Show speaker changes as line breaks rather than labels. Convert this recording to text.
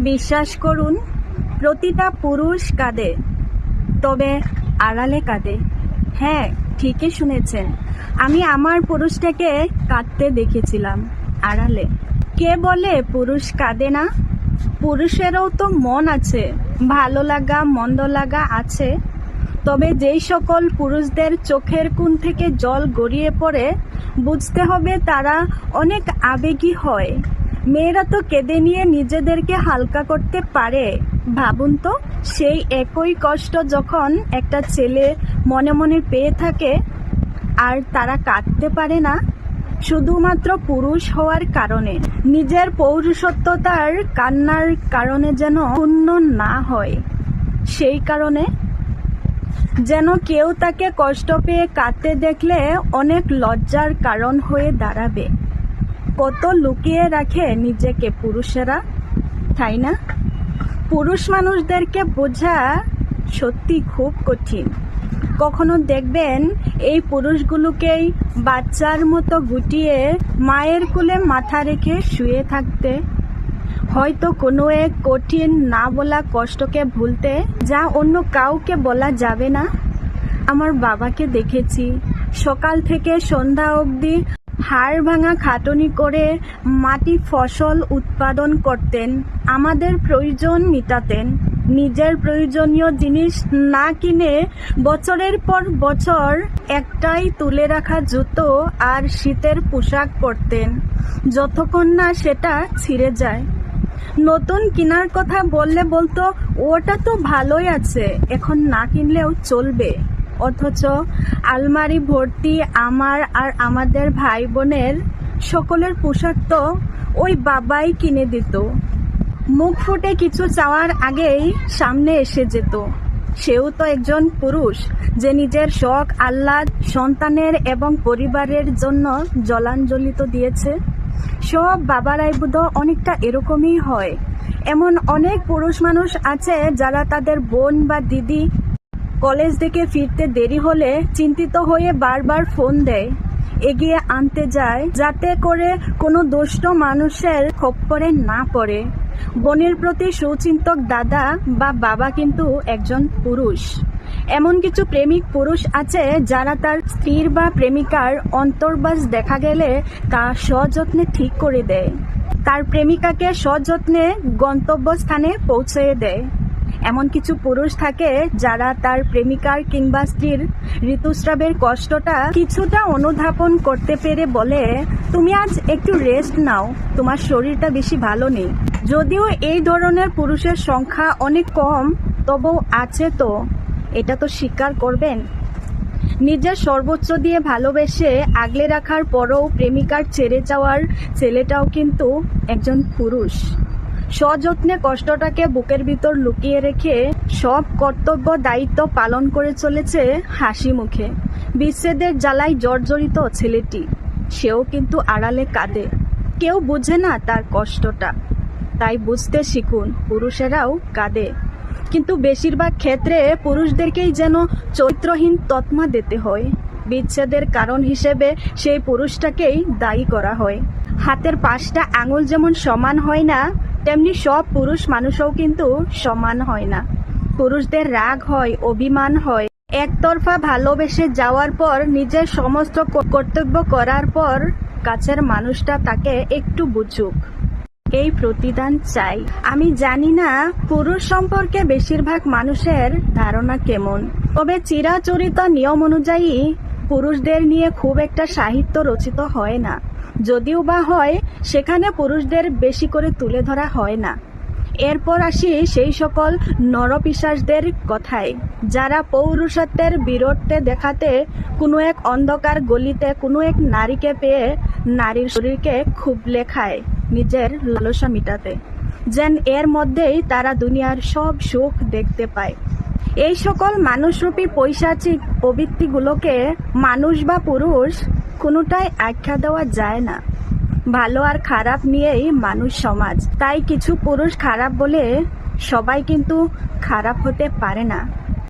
বিশ্বাস করুন, প্রতিটা পুরুষ কাঁদে, তবে আড়ালে কাঁদে। হ্যাঁ ঠিকই শুনেছেন। আমি আমার পুরুষটাকে কাঁদতে দেখেছিলাম, আড়ালে। কে বলে পুরুষ কাঁদে না? পুরুষেরও তো মন আছে, ভালো লাগা, মন্দ লাগা আছে। তবে যেই সকল পুরুষদের চোখের কোণ থেকে জল গড়িয়ে পড়ে, বুঝতে হবে তারা অনেক আবেগী হয়। মেয়েরা তো কেঁদে নিয়ে নিজেদেরকে হালকা করতে পারে। ভাবুন তো, সেই একই কষ্ট যখন একটা ছেলে মনে মনে পেয়ে থাকে, আর তারা কাঁদতে পারে না। শুধুমাত্র পুরুষ হওয়ার কারণে। নিজের পৌরুষত্বতার কান্নার কারণে যেন পূর্ণ না হয়। সেই কারণে যেন কেউ তাকে কষ্ট পেয়ে কাঁদতে দেখলে অনেক লজ্জার কারণ হয়ে দাঁড়াবে। কত লুকিয়ে রাখে নিজেকে পুরুষেরা, তাই না? পুরুষ মানুষদেরকে বোঝা সত্যি খুব কঠিন। কখনো দেখবেন এই পুরুষগুলোকেই বাচ্চার মতো গুটিয়ে মায়ের কোলে মাথা রেখে শুয়ে থাকতে। হয়তো কোনো এক কঠিন না বলা কষ্টকে ভুলতে যা অন্য কাউকে বলা যাবে না। আমার বাবাকে দেখেছি। সকাল থেকে সন্ধ্যা অবধি হাড় ভাঙা খাটনি করে মাটি ফসল উৎপাদন করতেন, আমাদের প্রয়োজন মিটাতেন। নিজের প্রয়োজনীয় জিনিস না কিনে বছরের পর বছর একটাই তুলে রাখা জুতো আর শীতের পোশাক পরতেন, যতক্ষণ না সেটা ছিঁড়ে যায়। নতুন কেনার কথা বললে বলতো, ওটা তো ভালোই আছে, এখন না কিনলেও চলবে। অথচ আলমারি ভর্তি আমার আর আমাদের ভাই বোনের সকলের পোশাক তো ওই বাবাই কিনে দিত। মুখ ফুটে কিছু চাওয়ার আগেই সামনে এসে যেত। সেও তো একজন পুরুষ যে নিজের শখ, আহ্লাদ, সন্তানের এবং পরিবারের জন্য জলাঞ্জলিত দিয়েছে। সব বাবারাই বোধ অনেকটা এরকমই হয়। এমন অনেক পুরুষ মানুষ আছে যারা তাদের বোন বা দিদি কলেজ থেকে ফিরতে দেরি হলে চিন্তিত হয়ে বারবার ফোন দেয়। এগিয়ে আনতে যায়, যাতে করে কোনো দুষ্ট মানুষের খপ্পরে না পড়ে। বোনের প্রতি সুচিন্তক দাদা বা বাবা কিন্তু একজন পুরুষ। এমন কিছু প্রেমিক পুরুষ আছে যারা তার স্ত্রীর বা প্রেমিকার অন্তর্বাস দেখা গেলে তা সযত্নে ঠিক করে দেয়। তার প্রেমিকাকে সযত্নে গন্তব্যস্থানে পৌঁছে দেয়। এমন কিছু পুরুষ থাকে যারা তার প্রেমিকার কিংবা স্ত্রীর ঋতুস্রাবের কষ্টটা কিছুটা অনুধাবন করতে পেরে বলে, তুমি আজ একটু রেস্ট নাও, তোমার শরীরটা বেশি ভালো নেই। যদিও এই ধরনের পুরুষের সংখ্যা অনেক কম তবুও আছে তো, এটা তো স্বীকার করবেন? নিজের সর্বোচ্চ দিয়ে ভালোবেসে আগলে রাখার পরও প্রেমিকার ছেড়ে যাওয়ার ছেলেটাও কিন্তু একজন পুরুষ। সযত্নে কষ্টটাকে বুকের ভিতর লুকিয়ে রেখে সব কর্তব্য দায়িত্ব পালন করে চলেছে হাসি মুখে। বিচ্ছেদের জ্বালায় জর্জরিত ছেলেটি। সেও কিন্তু আড়ালে কাঁদে। কেউ বুঝে না তার কষ্টটা। তাই বুঝতে শিখুন, পুরুষেরাও কাঁদে। কিন্তু বেশিরভাগ ক্ষেত্রে পুরুষদেরকেই যেন চরিত্রহীন তৎমা দিতে হয়। বিচ্ছেদের কারণ হিসেবে সেই পুরুষটাকেই দায়ী করা হয়। হাতের পাঁচটা আঙুল যেমন সমান হয় না তেমনি সব পুরুষ মানুষও কিন্তু সমান হয় না। পুরুষদের রাগ হয়, অভিমান হয়। একতরফা ভালোবেসে যাওয়ার পর, নিজের সমস্ত কর্তব্য করার পর, কাছের মানুষটা তাকে একটু বুঝুক। এই প্রতিদান চাই। আমি জানি না পুরুষ সম্পর্কে বেশিরভাগ মানুষের ধারণা কেমন। তবে চিরাচরিত নিয়ম অনুযায়ী পুরুষদের নিয়ে খুব একটা সাহিত্য রচিত হয় না। যদিও বা হয়, সেখানে পুরুষদের বেশি করে তুলে ধরা হয় না। এরপর আসি সেই সকল নরপিশাসদের কথায়, যারা পৌরুষত্বের বীরত্বে দেখাতে কোনো এক অন্ধকার গলিতে কোনো এক নারীকে পেয়ে নারীর শরীরকে খুব লেখায় নিজের লালসা মিটাতে, যেন এর মধ্যেই তারা দুনিয়ার সব সুখ দেখতে পায়। এই সকল মানুষরূপী পৈশাচিক প্রবৃত্তিগুলোকে মানুষ বা পুরুষ কোনোটাই আখ্যা দেওয়া যায় না। ভালো আর খারাপ নিয়েই মানুষ সমাজ। তাই কিছু পুরুষ খারাপ বলে সবাই কিন্তু খারাপ হতে পারে না।